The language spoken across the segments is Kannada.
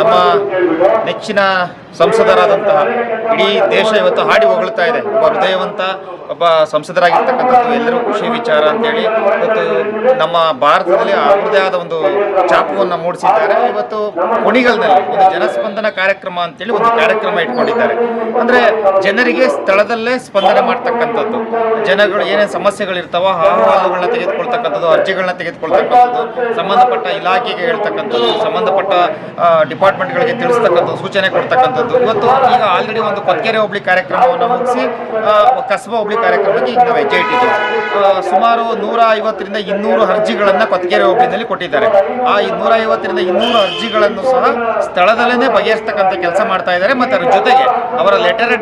ನಮ್ಮ ನೆಚ್ಚಿನ ಸಂಸದರಾದಂತಹ ಇಡೀ ದೇಶ ಇವತ್ತು ಹಾಡಿ ಹೊಗಳ್ತಾ ಇದೆ. ಒಬ್ಬ ಹೃದಯವಂತ ಒಬ್ಬ ಸಂಸದರಾಗಿರ್ತಕ್ಕಂಥದ್ದು ಎಲ್ಲರೂ ಖುಷಿ, ವಿಚಾರ ಅಂತೇಳಿ ಇವತ್ತು ನಮ್ಮ ಭಾರತದಲ್ಲಿ ಅವ್ರದೇ ಆದ ಒಂದು ಚಾಪುವನ್ನು ಮೂಡಿಸಿದ್ದಾರೆ. ಇವತ್ತು ಕುಣಿಗಲ್ನಲ್ಲಿ ಒಂದು ಜನಸ್ಪಂದನ ಕಾರ್ಯಕ್ರಮ ಅಂತೇಳಿ ಒಂದು ಕಾರ್ಯಕ್ರಮ ಇಟ್ಕೊಂಡಿದ್ದಾರೆ. ಅಂದರೆ ಜನರಿಗೆ ಸ್ಥಳದಲ್ಲೇ ಸ್ಪಂದನೆ ಮಾಡ್ತಕ್ಕಂಥದ್ದು. ಜನಗಳು ಏನೇನು ಸಮಸ್ಯೆಗಳಿರ್ತಾವೋ ಅಹವಾಲುಗಳನ್ನ ತೆಗೆದುಕೊಳ್ತಕ್ಕಂಥದ್ದು, ಅರ್ಜಿಗಳನ್ನ ತೆಗೆದುಕೊಳ್ತಕ್ಕಂಥದ್ದು, ಸಂಬಂಧಪಟ್ಟ ಇಲಾಖೆಗೆ ಹೇಳ್ತಕ್ಕಂಥದ್ದು, ಸಂಬಂಧಪಟ್ಟ ಡಿಪಾರ್ಟ್ಮೆಂಟ್ಗಳಿಗೆ ತಿಳಿಸ್ತಕ್ಕಂಥದ್ದು, ಸೂಚನೆ ಕೊಡ್ತಕ್ಕಂಥದ್ದು. ಇವತ್ತು ಈಗ ಆಲ್ರೆಡಿ ಒಂದು ಕೊತ್ಕೆರೆ ಹೋಬಳಿ ಕಾರ್ಯಕ್ರಮವನ್ನು ಮುಗಿಸಿ ಕಸಬಾ ಹೋಬಳಿ ಕಾರ್ಯಕ್ರಮಕ್ಕೆ ಈಗ ನಾವು ಹೆಜ್ಜೆ ಸುಮಾರು ನೂರ ಐವತ್ತರಿಂದ ಇನ್ನೂರು ಅರ್ಜಿಗಳನ್ನು ಕೊತ್ಕೆರೆ ಹೋಬಳಿನಲ್ಲಿ ಕೊಟ್ಟಿದ್ದಾರೆ. ಆ ನೂರ ಐವತ್ತರಿಂದ ಇನ್ನೂರು ಅರ್ಜಿಗಳನ್ನು ಸಹ ಸ್ಥಳದಲ್ಲೇ ಬಗೆಹರಿಸ್ತಕ್ಕಂಥ ಕೆಲಸ ಮಾಡ್ತಾ ಇದ್ದಾರೆ. ಮತ್ತು ಅದರ ಜೊತೆಗೆ ಅವರ ಲೆಟರ್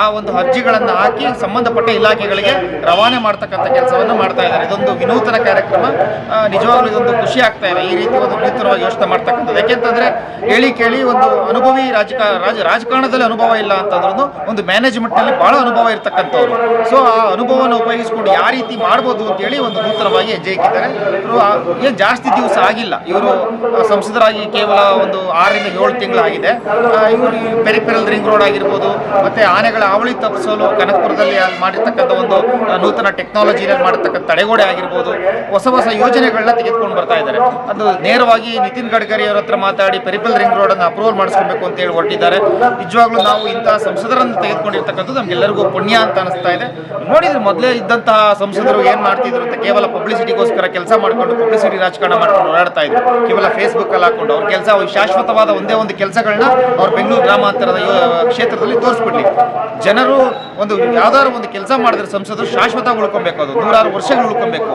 ಆ ಒಂದು ಅರ್ಜಿಗಳನ್ನು ಹಾಕಿ ಸಂಬಂಧಪಟ್ಟ ಇಲಾಖೆಗಳಿಗೆ ರವಾನೆ ಮಾಡ್ತಕ್ಕಂಥ ಕೆಲಸವನ್ನು ಮಾಡ್ತಾ ಇದ್ದಾರೆ. ಇದೊಂದು ವಿನೂತನ ಕಾರ್ಯಕ್ರಮ. ನಿಜವಾಗ್ಲೂ ಇದೊಂದು ಖುಷಿ ಆಗ್ತಾ ಇದೆ. ಈ ರೀತಿ ಒಂದು ವಿನೂತನವಾಗಿ ಯೋಚನೆ ಮಾಡ್ತಕ್ಕಂಥದ್ದು. ಯಾಕೆಂತಂದ್ರೆ ಹೇಳಿ ಕೇಳಿ ಒಂದು ಅನುಭವಿ ರಾಜಕಾರ ರಾಜ ರಾಜಕಾರಣದಲ್ಲಿ ಅನುಭವ ಇಲ್ಲ ಅಂತಂದ್ರೂ ಒಂದು ಮ್ಯಾನೇಜ್ಮೆಂಟ್ನಲ್ಲಿ ಭಾಳ ಅನುಭವ ಇರ್ತಕ್ಕಂಥವ್ರು. ಸೊ ಆ ಅನುಭವವನ್ನು ಉಪಯೋಗಿಸಿಕೊಂಡು ಯಾವ ರೀತಿ ಮಾಡ್ಬೋದು ಅಂತೇಳಿ ಒಂದು ನೂತನವಾಗಿ ಹೆಜ್ಜೆ ಇಕ್ಕಿದ್ದಾರೆ ಇವರು ಏನು ಜಾಸ್ತಿ ದಿವಸ ಆಗಿಲ್ಲ. ಇವರು ಸಂಸದರಾಗಿ ಕೇವಲ ಒಂದು ಆರರಿಂದ ಏಳು ತಿಂಗಳಾಗಿದೆ. ಇವರು ಪೆರಿಪೆರಲ್ ರಿಂಗ್ ರೋಡ್ ಆಗಿರ್ಬೋದು, ಮತ್ತು ಆನೆಗಳ ಅವಳಿ ತಪ್ಪಿಸಲು ಕನಕಪುರದಲ್ಲಿ ಮಾಡಿರ್ತಕ್ಕಂಥ ಒಂದು ನೂತನ ಟೆಕ್ನಾಲಜಿನಲ್ಲಿ ಮಾಡಿರ್ತಕ್ಕಂಥ ತಡೆಗೋಡೆ ಆಗಿರ್ಬೋದು, ಹೊಸ ಹೊಸ ಯೋಜನೆಗಳನ್ನ ತೆಗೆದುಕೊಂಡು ಬರ್ತಾ ಇದ್ದಾರೆ. ಅದು ನೇರವಾಗಿ ನಿತಿನ್ ಗಡ್ಕರಿ ಅವರ ಹತ್ರ ಮಾತಾಡಿ ಪೆರಿಪಲ್ ರಿಂಗ್ ರೋಡನ್ನು ಅಪ್ರೂವಲ್ ಮಾಡಿಸ್ಕೊಬೇಕು ಅಂತ ಹೇಳಿ ಹೊರಟಿದ್ದಾರೆ. ನಿಜವಾಗ್ಲೂ ನಾವು ಇಂತಹ ಸಂಸದರನ್ನು ತೆಗೆದುಕೊಂಡಿರ್ತಕ್ಕಂಥದ್ದು ನಮ್ಗೆಲ್ಲರಿಗೂ ಪುಣ್ಯ ಅಂತ ಅನಿಸ್ತಾ ಇದೆ. ನೋಡಿದ್ರೆ ಮೊದಲೇ ಇದ್ದಂತಹ ಸಂಸದರು ಏನ್ ಮಾಡ್ತಿದ್ರು ಅಂತ ಕೇವಲ ಪಬ್ಲಿಸಿಟಿಗೋಸ್ಕರ ಕೆಲಸ ಮಾಡ್ಕೊಂಡು ಪಬ್ಲಿಸಿಟಿ ರಾಜಕಾರಣ ಮಾಡ್ಕೊಂಡು ಓಡಾಡ್ತಾ ಇದ್ರು. ಕೇವಲ ಫೇಸ್ಬುಕ್ ಅಲ್ಲಿ ಹಾಕೊಂಡು ಅವ್ರ ಕೆಲಸ ಶಾಶ್ವತವಾದ ಒಂದೇ ಒಂದು ಕೆಲಸಗಳನ್ನ ಅವ್ರ ಬೆಂಗಳೂರು ಗ್ರಾಮಾಂತರದ ಕ್ಷೇತ್ರದಲ್ಲಿ ತೋರಿಸ್ಬಿಡ್ಲಿ ಜನರು ಒಂದು ಯಾವ್ದಾದ್ರು ಒಂದು ಕೆಲಸ ಮಾಡಿದ್ರೆ ಸಂಸದರು ಶಾಶ್ವತ ಉಳ್ಕೊಬೇಕು ಅದು. ನೂರಾರು ವರ್ಷಗಳು ಉಳ್ಕೊಬೇಕು.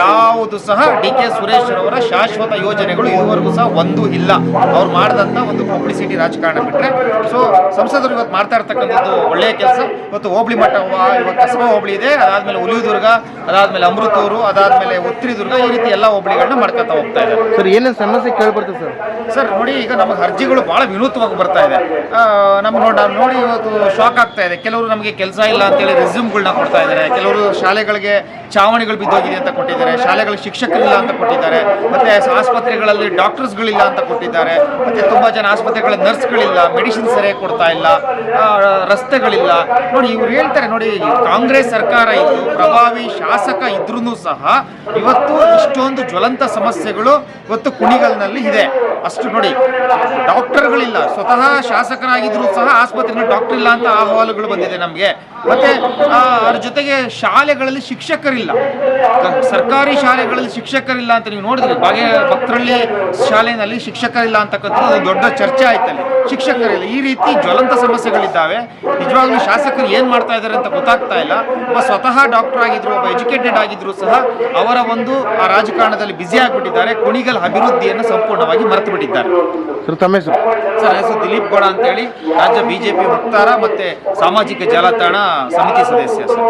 ಯಾವುದು ಸಹ ಡಿ ಕೆ ಸುರೇಶ್ ಅವರ ಶಾಶ್ವತ ಯೋಜನೆಗಳು ಇದುವರೆಗೂ ಸಹ ಒಂದು ಇಲ್ಲ. ಅವ್ರು ಮಾಡಿದಂತ ಒಂದು ಪಬ್ಲಿಸಿಟಿ ರಾಜಕಾರಣ ಬಿಟ್ರೆ ಸೊ ಸಂಸದರು ಇವತ್ತು ಮಾಡ್ತಾ ಇರ್ತಕ್ಕಂಥದ್ದು ಒಳ್ಳೆಯ ಕೆಲಸ. ಇವತ್ತು ಹೋಬಳಿ ಮಟ್ಟ ಇವತ್ತು ಇವಾಗ ಕಸಬಾ ಹೋಬಳಿ ಇದೆ. ಅದಾದ್ಮೇಲೆ ಹುಲಿದುರ್ಗ ಅದಾದ್ಮೇಲೆ ಅಮೃತೂರು ಅದಾದ್ಮೇಲೆ ಉತ್ರಿದುರ್ಗ ಈ ರೀತಿ ಎಲ್ಲ ಹೋಬಳಿಗಳನ್ನ ಮಾಡ್ಕೊತಾ ಹೋಗ್ತಾ ಇದೆ ಸರ್ ಏನೇನು ಸಮಸ್ಯೆ ಕೇಳ್ಬರ್ತದೆ ಸರ್? ಸರ್ ನೋಡಿ ಈಗ ನಮಗೆ ಅರ್ಜಿಗಳು ಬಹಳ ವಿನೂತವಾಗಿ ಬರ್ತಾ ಇದೆ. ನಮ್ಗೆ ನೋಡಿ ನೋಡಿ ಇವತ್ತು ಶಾಕ್ ಆಗ್ತಾ ಇದೆ. ಕೆಲವರು ನಮಗೆ ಕೆಲಸ ಇಲ್ಲ ಅಂತೇಳಿ ರೆಸ್ಯೂಮ್ಗಳನ್ನ ಕೊಡ್ತಾ ಇದ್ದಾರೆ. ಕೆಲವರು ಶಾಲೆಗಳಿಗೆ ಚಾವಣಿಗಳು ಬಿದ್ದೋಗಿದೆ ಅಂತ ಕೊಟ್ಟಿದ್ದಾರೆ. ಶಾಲೆಗಳಿಗೆ ಶಿಕ್ಷಕರಿಲ್ಲ ಅಂತ ಕೊಟ್ಟಿದ್ದಾರೆ. ಮತ್ತೆ ಆಸ್ಪತ್ರೆಗಳಲ್ಲಿ ಡಾಕ್ಟರ್ಸ್ಗಳಿಲ್ಲ ಅಂತ ಕೊಟ್ಟಿದ್ದಾರೆ. ಮತ್ತೆ ತುಂಬಾ ಜನ ಆಸ್ಪತ್ರೆಗಳ ನರ್ಸ್ಗಳಿಲ್ಲ ಮೆಡಿಸಿನ್ ಸರಿಯಾಗಿ ಕೊಡ್ತಾ ಇಲ್ಲ ರಸ್ತೆಗಳಿಲ್ಲ. ನೋಡಿ, ಇವ್ರು ಹೇಳ್ತಾರೆ, ನೋಡಿ, ಕಾಂಗ್ರೆಸ್ ಸರ್ಕಾರ ಇದ್ದು, ಪ್ರಭಾವಿ ಶಾಸಕ ಇದ್ರೂ ಸಹ ಇವತ್ತು ಇಷ್ಟೊಂದು ಜ್ವಲಂತ ಸಮಸ್ಯೆಗಳು ಇವತ್ತು ಕುಣಿಗಲ್ನಲ್ಲಿ ಇದೆ. ಅಷ್ಟು ನೋಡಿ, ಡಾಕ್ಟರ್ಗಳಿಲ್ಲ, ಸ್ವತಃ ಶಾಸಕರಾಗಿದ್ರು ಸಹ ಆಸ್ಪತ್ರೆಯಲ್ಲಿ ಡಾಕ್ಟರ್ ಇಲ್ಲ ಅಂತ ಅಹವಾಲುಗಳು ಬಂದಿದೆ ನಮಗೆ. ಮತ್ತೆ ಅದ್ರ ಜೊತೆಗೆ ಶಾಲೆಗಳಲ್ಲಿ ಶಿಕ್ಷಕರಿಲ್ಲ. ಸರ್ಕಾರಿ ಶಾಲೆಗಳಲ್ಲಿ ಶಿಕ್ಷಕರಿಲ್ಲ ಅಂತ ನೀವು ನೋಡಿದ್ರಿ? ಬಾಗೆ ಭಕ್ತರಳ್ಳಿ ಶಾಲೆಯಲ್ಲಿ ಶಿಕ್ಷಕರಿಲ್ಲ ಅಂತಕ್ಕಂಥದ್ದು ದೊಡ್ಡ ಚರ್ಚೆ ಆಯ್ತಲ್ಲಿ. ಶಿಕ್ಷಕರಿಲ್ಲ. ಈ ರೀತಿ ಜ್ವಲಂತ ಸಮಸ್ಯೆಗಳಿದ್ದಾವೆ. ನಿಜವಾಗ್ಲೂ ಶಾಸಕರು ಏನ್ ಮಾಡ್ತಾ ಇದ್ದಾರೆ ಅಂತ ಗೊತ್ತಾಗ್ತಾ ಇಲ್ಲ. ಒಬ್ಬ ಸ್ವತಃ ಡಾಕ್ಟರ್ ಆಗಿದ್ರು ಒಬ್ಬ ಎಜುಕೇಟೆಡ್ ಆಗಿದ್ರು ಸಹ ಅವರ ಒಂದು ಆ ರಾಜಕಾರಣದಲ್ಲಿ ಬ್ಯುಸಿ ಆಗಿಬಿಟ್ಟಿದ್ದಾರೆ. ಕುಣಿಗಲ್ ಅಭಿವೃದ್ಧಿಯನ್ನು ಸಂಪೂರ್ಣವಾಗಿ ಮರೆತು ಬಿಟ್ಟಿದ್ದಾರೆ. ಸರ್ ತಮ್ಮ ಹೆಸರು? ಸರ್ ಹೆಸರು ದಿಲೀಪ್ ಗೌಡ ಅಂತೇಳಿ ರಾಜ್ಯ ಬಿಜೆಪಿ ವಕ್ತಾರ ಮತ್ತೆ ಸಾಮಾಜಿಕ ಜಾಲತಾಣ ಸಮಿತಿ ಸದಸ್ಯ ಸರ್.